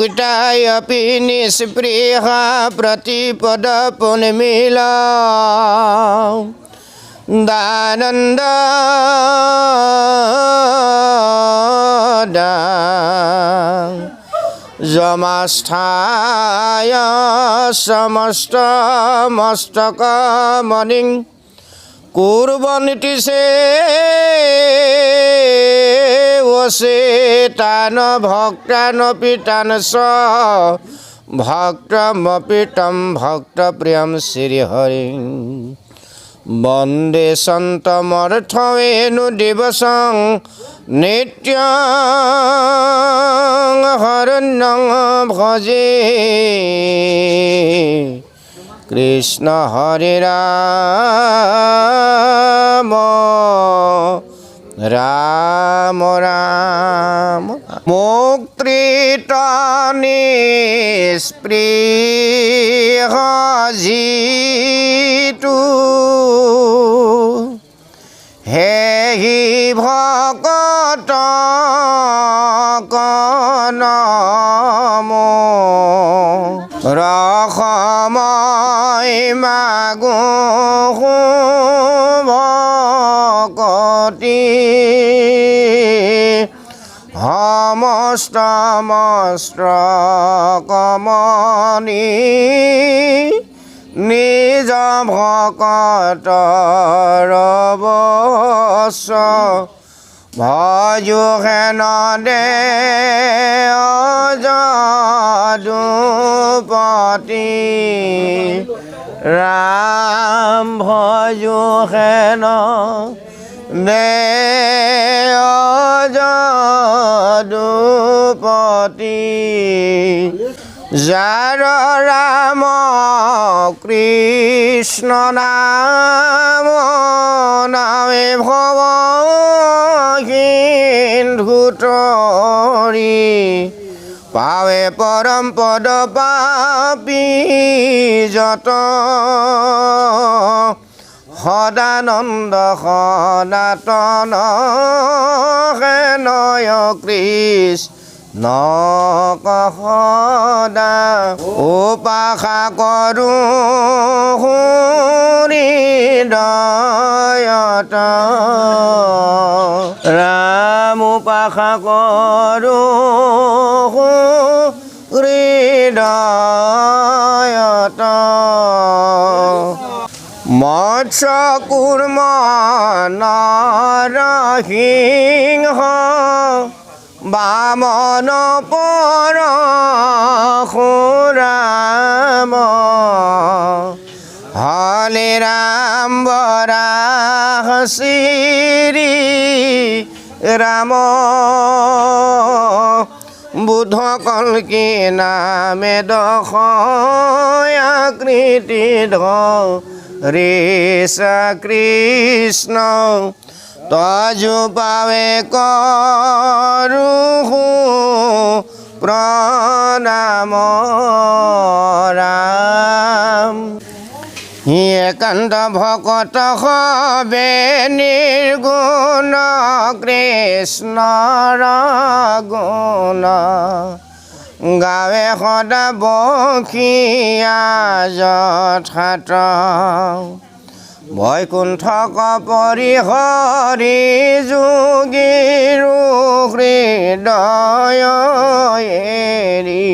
मुक्तायपि निःस्पृहा प्रतिपदपुन्मिला दानन्द जमास्थाय समस्तमस्तकमणिं कुर्वन्ति से वसे तान भक्तानपि तान् स भक्तमपि तं भक्तप्रियं श्रीहरिं वन्दे सन्तमर्थवेणुदिवसं नित्यं हरण्यं भजे কৃষ্ণ হরে রাম রাম রাম। মুক্তৃতনি স্পৃহ জিতু কমনি নিজ ভকত ৰবচ ভজু হেন দে যদুপতি ৰাম ভজু হেন দে যদুপতি যাৰ ৰাম কৃষ্ণ নাম নামে ভৱ সিন্ধুতৰি পাৱে পৰম পদ পাপি যত সদানন্দ সনাতন হেনয় কৃষ্ণ সদা উপাসা কৰোঁ হৃদয়ত ৰাম উপাসা কৰোঁ হৃদয়ত মৎস্য কুৰ্ম নৰসিংহ বামন পৰ সুৰাম হলে বৰাহ শ্ৰী ৰাম বুধ কল্কি নামে দশ আকৃতি ঋষ কৃষ্ণ তজু কৰোঁ প্ৰণাম ৰাম একান্ত ভকত হবে নিৰ্গুণ কৃষ্ণৰ গুণ গাৱে সদা বসীয়া যথাত বৈকুণ্ঠ কপৰি হৰি যোগীৰো হৃদয় এৰি।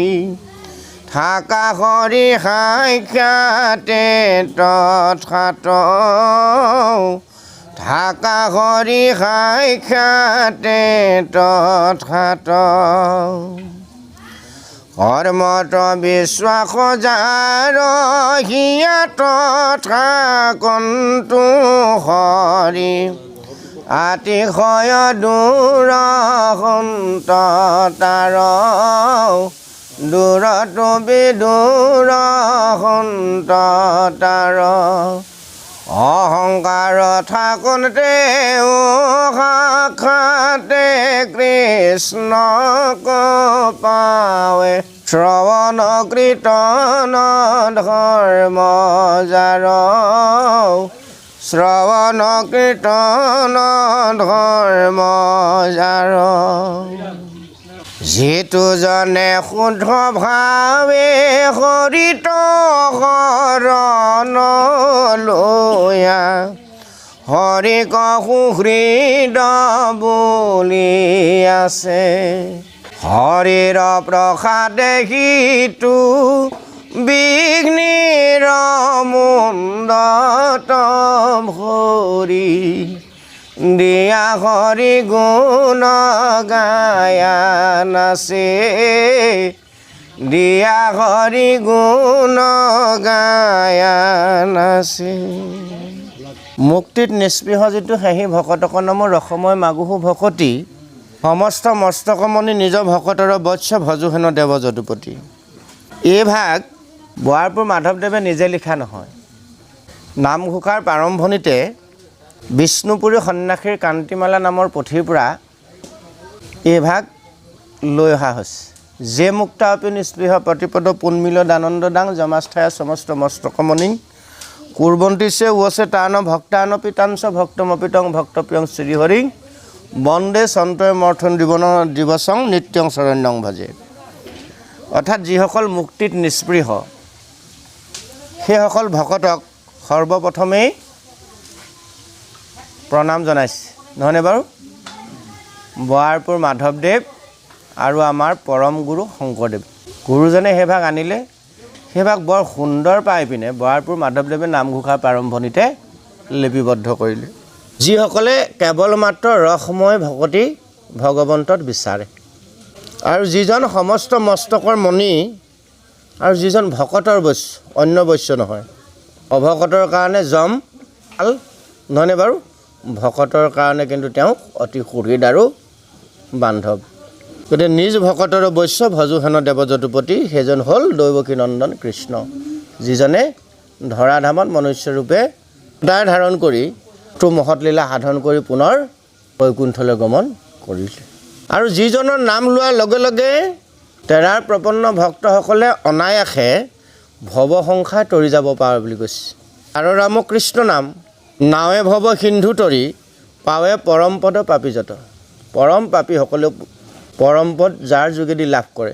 থাকা হৰি সাক্ষাতে তথাত থাকা হৰি সাক্ষাতে তথাত কৰ্মত বিশ্বাস হিয়াত থাকন্তু হৰি। আতিশয় দূৰ সন্ত তাৰ দূৰতো বিদূৰ সন্ত তাৰ। অহংকাৰ থাকোঁতে সাক্ষাতে কৃষ্ণক পাৱে শ্ৰৱণ কীৰ্তন ধৰ্ম যাৰ শ্ৰৱণ কীৰ্তন ধৰ্ম যাৰ যিটো জনে শুদ্ধ ভাৱে হৰিত শৰণ লয়া হৰিক সুহৃদ বুলি আছে। হৰিৰ প্ৰসাদে সিটো বিঘ্নিৰ মুণ্ডত ভৰি দিয়া হৰি গুণ গায়া নাচে। দিয়া হৰি গুণ গায়া নাচে। মুক্তিত নিস্পৃহ যিটো সেহি ভকতক নামৰ ৰসময় মাগুহু ভকতি, সমস্ত মস্তকমণি নিজ ভকতৰ বৎস ভজু হেন দেৱ যদুপতি। এই ভাগ বোৱাৰপুৰ মাধৱদেৱে নিজে লিখা নহয়। নামঘোষাৰ প্ৰাৰম্ভণিতে বিষ্ণুপুৰী সন্যাসীৰ কান্তিমালা নামৰ পুথিৰ পৰা এই ভাগ লৈ অহা হৈছে। যে মুক্তা অপি নিস্পৃহ প্ৰতিপদ পুন্মিল দানন্দ দাং জমাস্থায়া সমস্ত মস্তকমণি। কুৰ্বন্তিছে ৱছে তান ভক্তান পিতাংশ ভক্তমপিতং ভক্তপ্ৰিয়ং শ্ৰীহৰিং। বন্দে সন্তয় মৰ্থন জীৱন দিৱসং নিত্যং শৰণ্যং ভজে। অৰ্থাৎ যিসকল মুক্তিত নিস্পৃহ, সেইসকল ভকতক সৰ্বপ্ৰথমেই প্ৰণাম জনাইছে। নহয়নে বাৰু? বৰাৰপুৰ মাধৱদেৱ আৰু আমাৰ পৰম গুৰু শংকৰদেৱ। গুৰুজনে সেইভাগ আনিলে। সেইভাগ বৰ সুন্দৰ পাই পিনে বৰাৰপুৰ মাধৱদেৱে নামঘোষাৰ প্ৰাৰম্ভণিতে লিপিবদ্ধ কৰিলে। যিসকলে কেৱল মাত্ৰ ৰসময় ভকতি ভগৱন্তত বিচাৰে আৰু যিজন সমস্ত মস্তকৰ মণি আৰু যিজন ভকতৰ বৈশ্য অন্য বৈশ্য নহয় অভকতৰ কাৰণে যম ভাল নহয়নে বাৰু? ভকতৰ কাৰণে কিন্তু তেওঁক অতি সুহৃদ আৰু বান্ধৱ। গতিকে নিজ ভকতৰ বৈশ্য ভজু হেন দেৱ যদুপতি সেইজন হ'ল দৈৱকী নন্দন কৃষ্ণ, যিজনে ধৰাধামত মনুষ্যৰূপে উদাৰ ধাৰণ কৰি তো মহৎ লীলা সাধন কৰি পুনৰ বৈকুণ্ঠলৈ গমন কৰিলে। আৰু যিজনৰ নাম লোৱাৰ লগে লগে তেৰাৰ প্ৰপন্ন ভক্তসকলে অনায়াসে ভৱ সংসাৰ তৰি যাব পাৰে বুলি কৈছে। আৰু ৰামকৃষ্ণ নাম নাৱে ভৱ সিন্ধু তৰি, পাৱে পৰম পদ পাপীজত পৰম পাপীসকলেও পৰম পদ যাৰ যোগেদি লাভ কৰে।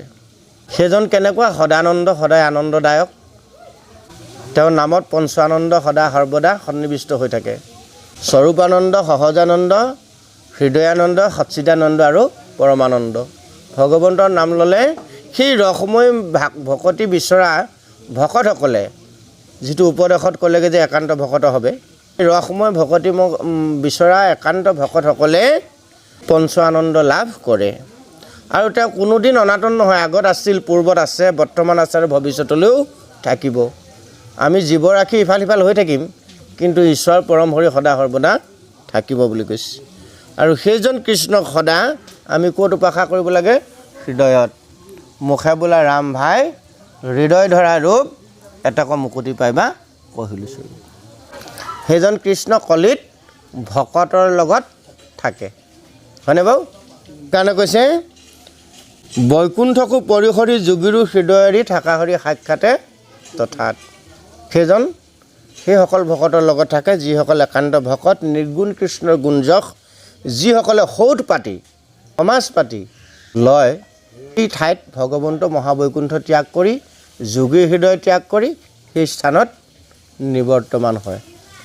সেইজন কেনেকুৱা সদানন্দ, সদায় আনন্দদায়ক? তেওঁৰ নামত পঞ্চ আনন্দ সদা সৰ্বদা সন্নিৱিষ্ট হৈ থাকে। স্বৰূপানন্দ, সহজানন্দ, হৃদয়ানন্দ, সচ্চিদানন্দ আৰু পৰমানন্দ। ভগৱন্তৰ নাম ল'লে সেই ৰসময় ভাক ভকতি বিচৰা ভকতসকলে, যিটো উপদেশত ক'লেগৈ যে একান্ত ভকত হবে ৰসময় ভকতি মোক বিচৰা একান্ত ভকতসকলে পঞ্চ আনন্দ লাভ কৰে। আৰু তেওঁ কোনোদিন অনাতন নহয়, আগত আছিল, পূৰ্বত আছে, বৰ্তমান আছে আৰু ভৱিষ্যতলৈও থাকিব। আমি জীৱ ৰাখি ইফাল সিফাল হৈ থাকিম, কিন্তু ঈশ্বৰ পৰম হৰি সদা সৰ্বদা থাকিব বুলি কৈছে। আৰু সেইজন কৃষ্ণক সদা আমি ক'ত উপাসা কৰিব লাগে? হৃদয়ত। মুখে বোলা ৰাম ভাই, হৃদয় ধৰা ৰূপ, এটাকো মুকুতি পাইবা কহিলোঁ চৰি। সেইজন কৃষ্ণ কলিত ভকতৰ লগত থাকে। হয়নে বাৰু কাৰণে কৈছে, বৈকুণ্ঠকো পৰিসৰি যোগীৰো হৃদয়েৰি থাকা হৰি সাক্ষাতে তথাত সেইজন, সেইসকল ভকতৰ লগত থাকে, যিসকল একান্ত ভকত, নিৰ্গুণ কৃষ্ণৰ গুঞ্জক যিসকলে সৌধ পাতি, সমাজ পাতি লয়, সেই ঠাইত ভগৱন্ত মহাবৈকুণ্ঠ ত্যাগ কৰি, যোগীৰ হৃদয় ত্যাগ কৰি সেই স্থানত নিবৰ্তমান হয়।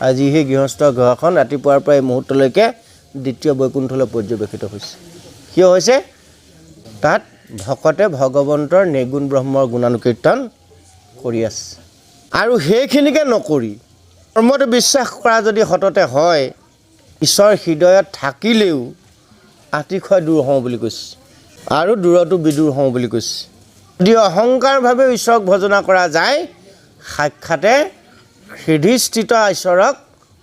আজি সেই গৃহস্থ ঘৰখন ৰাতিপুৱাৰ পৰা এই মুহূৰ্তলৈকে দ্বিতীয় বৈকুণ্ঠলৈ পৰ্যবেক্ষিত হৈছে। কিয় হৈছে? তাত ভকতে ভগৱন্তৰ নিৰ্গুণ ব্ৰহ্মৰ গুণানুকীৰ্তন কৰি আছে। আৰু সেইখিনিকে নকৰি, কৰ্মত বিশ্বাস কৰা যদি সততে হয় ঈশ্বৰ হৃদয়ত থাকিলেও আতিশয় দূৰ হওঁ বুলি কৈছে। আৰু দূৰতো বিদূৰ হওঁ বুলি কৈছে। যদি অহংকাৰভাৱে ঈশ্বৰক ভজনা কৰা যায়, সাক্ষাতে হৃদয়স্থিত ঈশ্বৰক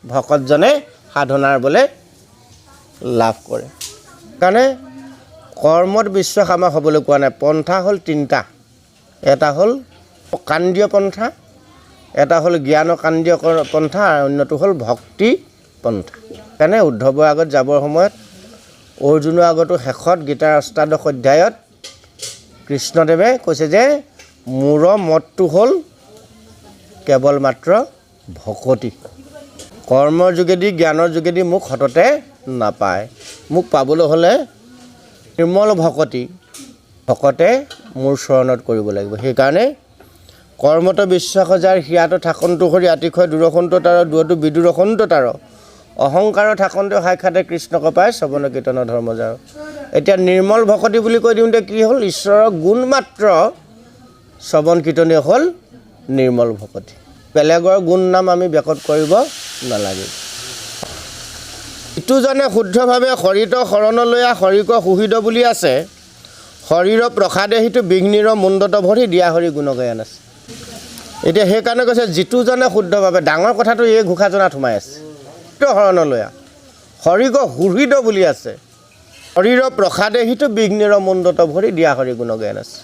ভকতজনে সাধনাৰ বলে লাভ কৰে। কাৰণে কৰ্মত বিশ্বাস আমাক হ'বলৈ কোৱা নাই। পন্থা হ'ল তিনিটা। এটা হ'ল কাণ্ডীয় পন্থা এটা হ'ল জ্ঞান কাণ্ডীয় পন্থা আৰু অন্যটো হ'ল ভক্তি পন্থা। সেইকাৰণে উদ্ধৱৰ আগত যাবৰ সময়ত অৰ্জুনৰ আগতো শেষত গীতাৰ অষ্টাদশ অধ্যায়ত কৃষ্ণদেৱে কৈছে যে মোৰ মতটো হ'ল কেৱল মাত্ৰ ভকতি। কৰ্মৰ যোগেদি, জ্ঞানৰ যোগেদি মোক সততে নাপায়। মোক পাবলৈ হ'লে নিৰ্মল ভকতি, ভকতে মোৰ চৰণত কৰিব লাগিব। সেইকাৰণে কৰ্মত বিশ্বাস যাৰ সিয়াটো থাকন্তু সৰি আতিশয় দূৰসন্ত তাৰ, দূৰতো বিদূৰসন্ত তাৰ। অহংকাৰ থাকন্তে সাক্ষাতে কৃষ্ণক পায় শ্ৰৱণ কীৰ্তন ধৰ্মজাৰ এতিয়া নিৰ্মল ভকতি বুলি কৈ দিওঁতে কি হ'ল? ঈশ্বৰৰ গুণ মাত্ৰ শ্ৰৱণ কীৰ্তনেই হ'ল নিৰ্মল ভকতি। বেলেগৰ গুণ নাম আমি ব্যাকত কৰিব নালাগে। ইটোজনে শুদ্ধভাৱে শৰীৰ শৰণলৈয়া শৰীৰক সুহিত বুলি আছে শৰীৰৰ প্ৰসাদে সিটো বিঘ্নিৰ মুণ্ডত ভৰি দিয়া হৰি গুণগায়ন আছে। এতিয়া সেইকাৰণে কৈছে, যিটোজনে শুদ্ধভাৱে, ডাঙৰ কথাটো এই ঘোষাজনাত সোমাই আছে। শৰণলৈয়া শৰীৰক সুহৃদ বুলি আছে শৰীৰৰ প্ৰসাদে সিটো বিঘ্নিৰ মুণ্ডত ভৰি দিয়া হৰি গুণগায়ন আছে।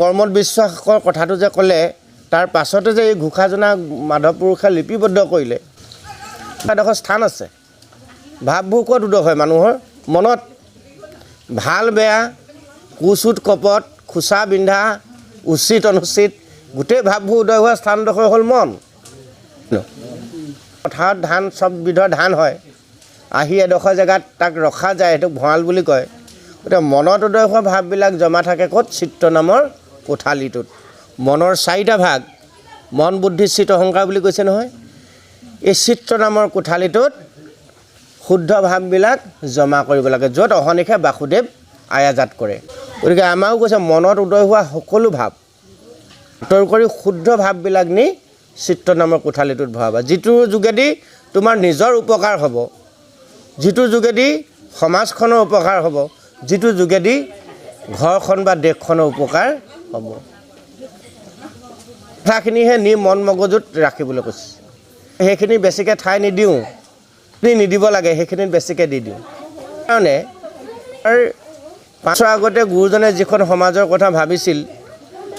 কৰ্মত বিশ্বাসৰ কথাটো যে ক'লে তাৰ পাছতে যে এই ঘোষাজনা মাধৱ পুৰুষে লিপিবদ্ধ কৰিলে এডোখৰ স্থান আছে। ভাৱবোৰ ক'ত উদয় হয় মানুহৰ মনত। ভাল বেয়া কুচুট কপট খোচা বিন্ধা উচিত অনুচিত গোটেই ভাৱবোৰ উদয় হোৱা স্থানডোখৰ হ'ল মন। পথাৰত ধান চববিধৰ ধান হয়। আহি এডোখৰ জেগাত তাক ৰখা যায় সেইটোক ভঁৰাল বুলি কয়। গতিকে মনত উদয় হোৱা ভাৱবিলাক জমা থাকে ক'ত? চিত্ৰ নামৰ কোঠালিটোত। মনৰ চাৰিটা ভাগ মন বুদ্ধি, চিত্ত, অহংকাৰ বুলি কৈছে নহয়। এই চিত্ৰ নামৰ কোঠালিটোত শুদ্ধ ভাৱবিলাক জমা কৰিব লাগে, য'ত অহনিশে বাসুদেৱ আয়াজাত কৰে। গতিকে আমাৰো কৈছে, মনত উদয় হোৱা সকলো ভাৱ, আঁতৰ কৰি শুদ্ধ ভাৱবিলাক নি চিত্ৰ নামৰ কোঠালিটোত ভৰাবা। যিটোৰ যোগেদি তোমাৰ নিজৰ উপকাৰ হ'ব যিটোৰ যোগেদি সমাজখনৰ উপকাৰ হ'ব যিটোৰ যোগেদি ঘৰখন বা দেশখনৰ উপকাৰ হ'ব। কথাখিনিহে নি মন মগজুত ৰাখিবলৈ কৈছে। সেইখিনি বেছিকৈ ঠাই নিদিওঁ। নি নিদিব লাগে সেইখিনিত বেছিকৈ দি দিওঁ। কাৰণে পাঁচৰ আগতে গুৰুজনে যিখন সমাজৰ কথা ভাবিছিল,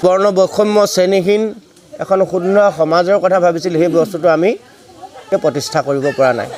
বৰ্ণ বৈষম্য শ্ৰেণীহীন এখন শুদ্ধ সমাজৰ কথা ভাবিছিল, সেই বস্তুটো আমি প্ৰতিষ্ঠা কৰিব পৰা নাই।